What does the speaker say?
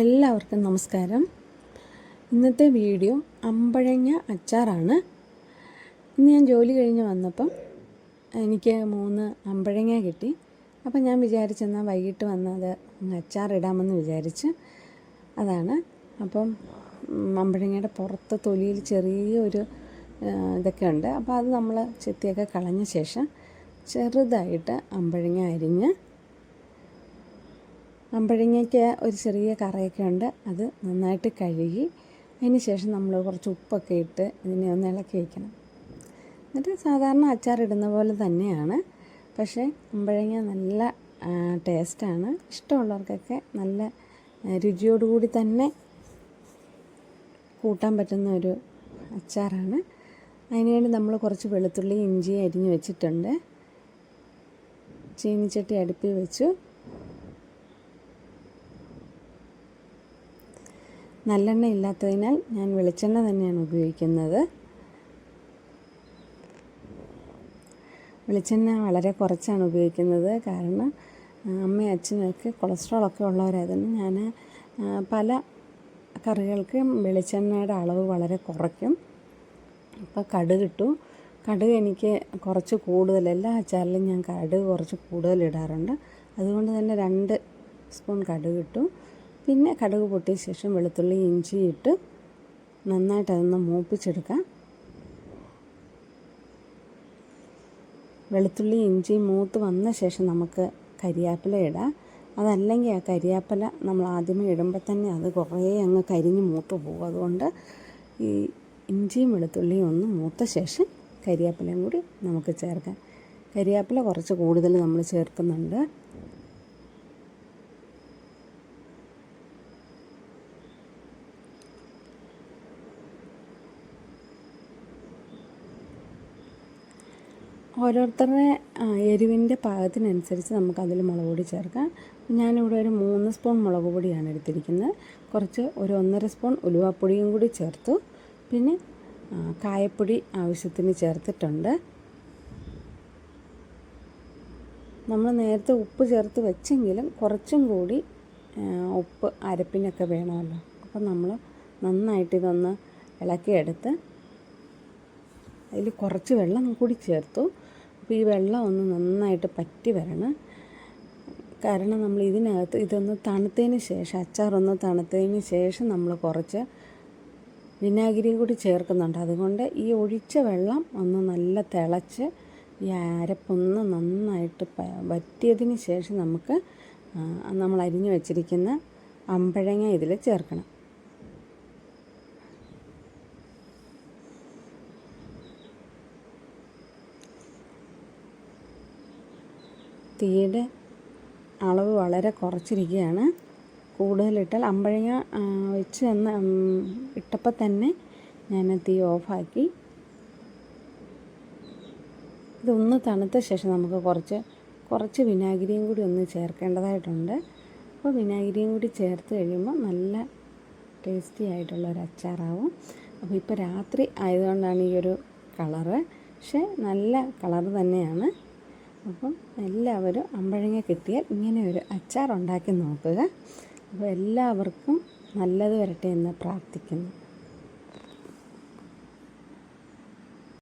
എല്ലാവർക്കും നമസ്കാരം. ഇന്നത്തെ വീഡിയോ അമ്പഴങ്ങ അച്ചാറാണ്. ഇന്ന് ഞാൻ ജോലി കഴിഞ്ഞ് വന്നപ്പം എനിക്ക് മൂന്ന് അമ്പഴങ്ങ കിട്ടി. അപ്പം ഞാൻ വിചാരിച്ചെന്നാൽ വൈകിട്ട് വന്നത് അച്ചാറിടാമെന്ന് വിചാരിച്ച് അതാണ്. അപ്പം അമ്പഴങ്ങയുടെ പുറത്ത് തൊലിയിൽ ചെറിയൊരു ഇതൊക്കെ ഉണ്ട്. അപ്പോൾ അത് നമ്മൾ ചെത്തിയൊക്കെ കളഞ്ഞ ശേഷം ചെറുതായിട്ട് അമ്പഴങ്ങ അരിഞ്ഞ് അമ്പഴങ്ങയ്ക്ക് ഒരു ചെറിയ കറയൊക്കെ ഉണ്ട്. അത് നന്നായിട്ട് കഴുകി അതിന് ശേഷം നമ്മൾ കുറച്ച് ഉപ്പൊക്കെ ഇട്ട് ഇതിനെ ഒന്ന് ഇളക്കി വയ്ക്കണം എന്നിട്ട് സാധാരണ അച്ചാറിടുന്ന പോലെ തന്നെയാണ്. പക്ഷേ അമ്പഴങ്ങ നല്ല ടേസ്റ്റാണ്. ഇഷ്ടമുള്ളവർക്കൊക്കെ നല്ല രുചിയോടുകൂടി തന്നെ കൂട്ടാൻ പറ്റുന്ന ഒരു അച്ചാറാണ്. അതിനുവേണ്ടി നമ്മൾ കുറച്ച് വെളുത്തുള്ളി ഇഞ്ചി അരിഞ്ഞ് വെച്ചിട്ടുണ്ട്. ചീനിച്ചട്ടി അടുപ്പിൽ വെച്ചു. നല്ലെണ്ണ ഇല്ലാത്തതിനാൽ ഞാൻ വെളിച്ചെണ്ണ തന്നെയാണ് ഉപയോഗിക്കുന്നത്. വെളിച്ചെണ്ണ വളരെ കുറച്ചാണ് ഉപയോഗിക്കുന്നത്. കാരണം അമ്മയും അച്ഛനൊക്കെ കൊളസ്ട്രോളൊക്കെ ഉള്ളവരായതുകൊണ്ട് ഞാൻ പല കറികൾക്ക് വെളിച്ചെണ്ണയുടെ അളവ് വളരെ കുറയ്ക്കും. അപ്പോൾ കടുക് ഇട്ടു കടുക് എനിക്ക് കുറച്ച് കൂടുതൽ എല്ലാ അച്ചാറിലും ഞാൻ കടുക് കുറച്ച് കൂടുതൽ ഇടാറുണ്ട്. അതുകൊണ്ട് തന്നെ രണ്ട് സ്പൂൺ കടുക് ഇട്ടു പിന്നെ കടുക് പൊട്ടിയ ശേഷം വെളുത്തുള്ളി ഇഞ്ചി ഇട്ട് നന്നായിട്ട് അതൊന്ന് മൂപ്പിച്ചെടുക്കാം. വെളുത്തുള്ളി ഇഞ്ചി മൂത്ത് വന്ന ശേഷം നമുക്ക് കരിയാപ്പില ഇടാം. അതല്ലെങ്കിൽ ആ കരിയാപ്പില നമ്മൾ ആദ്യമേ ഇടുമ്പോൾ തന്നെ അത് കുറേ അങ്ങ് കരിഞ്ഞ് മൂത്ത് പോകും. അതുകൊണ്ട് ഈ ഇഞ്ചിയും വെളുത്തുള്ളിയും ഒന്ന് മൂത്ത ശേഷം കരിയാപ്പിലയും കൂടി നമുക്ക് ചേർക്കാം. കരിയാപ്പില കുറച്ച് കൂടുതൽ നമ്മൾ ചേർക്കുന്നുണ്ട്. ഓരോരുത്തരുടെ എരിവിന്റെ പാകത്തിനനുസരിച്ച് നമുക്ക് അതിൽ മുളക് പൊടി ചേർക്കാം. ഞാനിവിടെ ഒരു മൂന്ന് സ്പൂൺ മുളക് പൊടിയാണ് എടുത്തിരിക്കുന്നത്. കുറച്ച് ഒരു ഒന്നര സ്പൂൺ ഉലുവാപ്പൊടിയും കൂടി ചേർത്തു. പിന്നെ കായപ്പൊടി ആവശ്യത്തിന് ചേർത്തിട്ടുണ്ട്. നമ്മൾ നേരത്തെ ഉപ്പ് ചേർത്ത് വെച്ചെങ്കിലും കുറച്ചും കൂടി ഉപ്പ് അരപ്പിനൊക്കെ വേണമല്ലോ. അപ്പം നമ്മൾ നന്നായിട്ട് ഇതൊന്ന് ഇളക്കിയെടുത്ത് അതിൽ കുറച്ച് വെള്ളം കൂടി ചേർത്തു. അപ്പോൾ ഈ വെള്ളം ഒന്ന് നന്നായിട്ട് പറ്റി വരണം. കാരണം നമ്മൾ ഇതിനകത്ത് ഇതൊന്ന് തണുത്തതിന് ശേഷം അച്ചാറൊന്ന് തണുത്തതിന് ശേഷം നമ്മൾ കുറച്ച് വിനാഗിരിയും കൂടി ചേർക്കുന്നുണ്ട്. അതുകൊണ്ട് ഈ ഒഴിച്ച വെള്ളം ഒന്ന് നല്ല തിളച്ച് ഈ അരപ്പൊന്ന് നന്നായിട്ട് വറ്റിയതിന് ശേഷം നമുക്ക് നമ്മൾ അരിഞ്ഞു വെച്ചിരിക്കുന്ന അമ്പഴങ്ങ ഇതിൽ ചേർക്കണം. തീയുടെ അളവ് വളരെ കുറച്ചിരിക്കുകയാണ്. കൂടുതലിട്ടാൽ അമ്പഴങ്ങ വെച്ച് തന്ന ഇട്ടപ്പോൾ തന്നെ ഞാൻ തീ ഓഫാക്കി. ഇതൊന്ന് തണുത്ത ശേഷം നമുക്ക് കുറച്ച് കുറച്ച് വിനാഗിരിയും കൂടി ഒന്ന് ചേർക്കേണ്ടതായിട്ടുണ്ട്. അപ്പോൾ വിനാഗിരിയും കൂടി ചേർത്ത് കഴിയുമ്പോൾ നല്ല ടേസ്റ്റി ആയിട്ടുള്ള ഒരു അച്ചാറാവും. അപ്പോൾ ഇപ്പോൾ രാത്രി ആയതുകൊണ്ടാണ് ഈ ഒരു കളറ്. പക്ഷേ നല്ല കളർ തന്നെയാണ്. അപ്പം എല്ലാവരും അമ്പഴങ്ങ കിട്ടിയാൽ ഇങ്ങനെ ഒരു അച്ചാർ ഉണ്ടാക്കി നോക്കുക. അപ്പോൾ എല്ലാവർക്കും നല്ലത് വരട്ടെ എന്ന് പ്രാർത്ഥിക്കുന്നു.